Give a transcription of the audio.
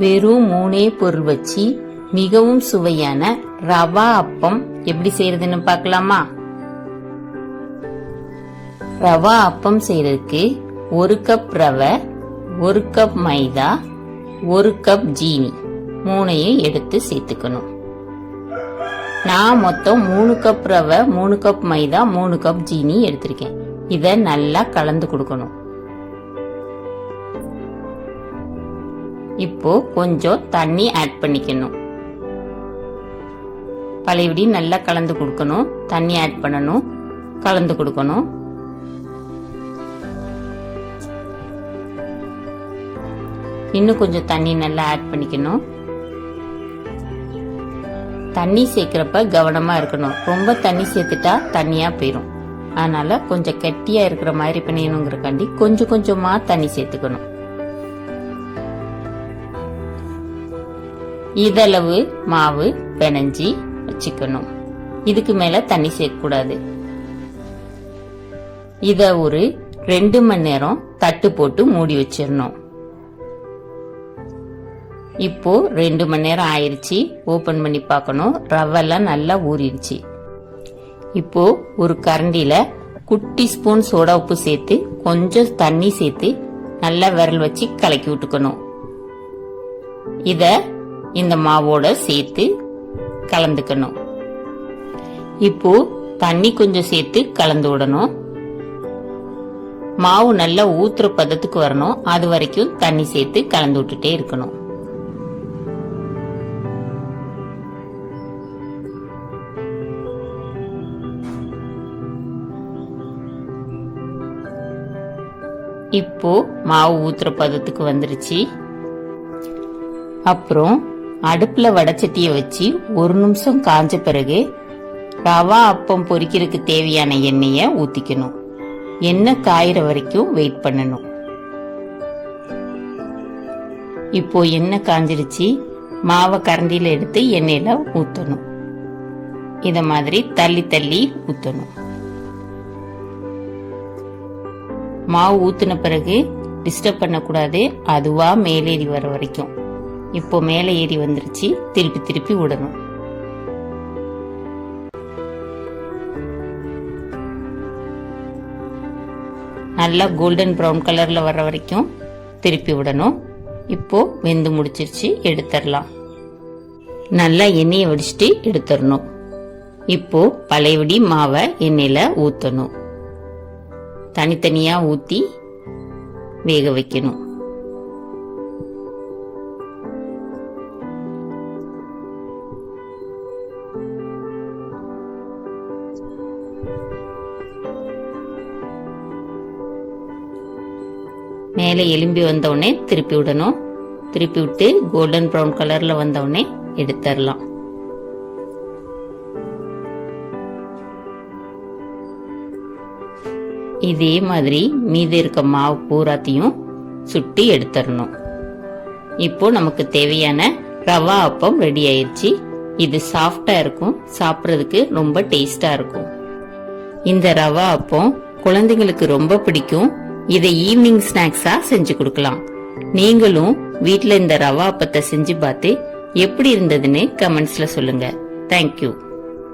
வெறும் மூணே பொருள் வச்சு மிகவும் சுவையான ரவா அப்பம் எப்படி செய்யறதுன்னு பார்க்கலாமா? ரவா அப்பம் செய்யறதுக்கு ஒரு கப் ரவை ஒரு கப் மைதா ஒரு கப் ஜீனி மூணையும் எடுத்து சேர்த்துக்கணும். நான் மொத்தம் மூணு கப் ரவை மூணு கப் மைதா மூணு கப் ஜீனி எடுத்திருக்கேன். இதை நல்லா கலந்து கொடுக்கணும். இப்போ கொஞ்சம் தண்ணி ஆட் பண்ணிக்கணும். பழையபடி நல்லா கலந்து கொடுக்கணும். தண்ணி ஆட் பண்ணணும். கலந்து கொடுக்கணும். இன்னும் கொஞ்சம் தண்ணி நல்லா ஆட் பண்ணிக்கணும். தண்ணி சேர்க்கிறப்ப கவனமா இருக்கணும். ரொம்ப தண்ணி சேர்த்துட்டா தண்ணியா போயிடும் அதனால கொஞ்சம் கெட்டியா இருக்கிற மாதிரி பண்ணியணுங்கிறக்காண்டி கொஞ்சம் கொஞ்சமா தண்ணி சேர்த்துக்கணும். இதளவு மாவு பிணைஞ்சி வச்சுக்கணும். இதுக்கு மேல தண்ணி சேர்க்கக்கூடாது. இத ஒரு ரெண்டு மணி நேரம் தட்டு போட்டு மூடி வச்சிடணும். இப்போ ரெண்டு மணி நேரம் ஆயிடுச்சு ஓபன் பண்ணி பார்க்கணும். ரவெல்லாம் நல்லா ஊறிடுச்சு. இப்போ ஒரு கரண்டியில குட்டி ஸ்பூன் சோடா உப்பு சேர்த்து கொஞ்சம் தண்ணி சேர்த்து நல்லா விரல் வச்சு கலக்கி விட்டுக்கணும். இதை இந்த மாவோட சேர்த்து கலந்துக்கணும். இப்போ தண்ணி கொஞ்சம் சேர்த்து கலந்து விடணும். மாவு நல்லா ஊத்துற பதத்துக்கு வரணும். அது வரைக்கும் தண்ணி சேர்த்து கலந்து விட்டுட்டே இருக்கணும். இப்போ மாவு ஊத்துற பதத்துக்கு வந்துருச்சு. அப்புறம் அடுப்புல வடச்சட்டிய வச்சு ஒரு நிமிஷம் காஞ்ச பிறகு ரவா அப்பம் பொரிக்கிறதுக்கு தேவையான எண்ணெய ஊத்திக்கணும். எண்ணெய் காயிற வரைக்கும் வெயிட் பண்ணணும். இப்போ எண்ணெய் காஞ்சிருச்சு. மாவை கரண்டியில எடுத்து எண்ணெயில ஊத்தணும். இத மாதிரி தள்ளி தள்ளி ஊத்தணும். மாவு ஊத்துன பிறகு டிஸ்டர்ப் பண்ணக்கூடாது. அதுவா மேலேறி வர வரைக்கும். இப்போ மேலே ஏறி வந்துருச்சு. திருப்பி திருப்பி விடணும். நல்லா கோல்டன் ப்ரௌன் கலரில் வர்ற வரைக்கும் திருப்பி விடணும். இப்போ வெந்து முடிச்சிருச்சு எடுத்துடலாம். நல்லா எண்ணெயை வடிச்சிட்டு எடுத்துடணும். இப்போ பழையபடி மாவை எண்ணெயில் ஊற்றணும் தனித்தனியாக ஊற்றி வேக வைக்கணும். மேலே எலும்பி வந்தவுடனே திருப்பி விடணும். திருப்பி விட்டு கோல்டன் ப்ரௌன் கலரில் வந்தவுடனே எடுத்துடலாம். இதே மாதிரி மீதி இருக்க மாவு பூராத்தையும் சுட்டி எடுத்துடணும். இப்போ நமக்கு தேவையான ரவா அப்பம் ரெடி ஆயிடுச்சு இது சாஃப்டா இருக்கும். சாப்பிட்றதுக்கு ரொம்ப டேஸ்டா இருக்கும். இந்த ரவா அப்பம் குழந்தைங்களுக்கு ரொம்ப பிடிக்கும். இதை ஈவினிங் ஸ்நாக்ஸா செஞ்சு கொடுக்கலாம். நீங்களும் வீட்ல இந்த ரவா அப்பத்தை செஞ்சு பார்த்து எப்படி இருந்ததுன்னு கமெண்ட்ஸ்ல சொல்லுங்க. தேங்க்யூ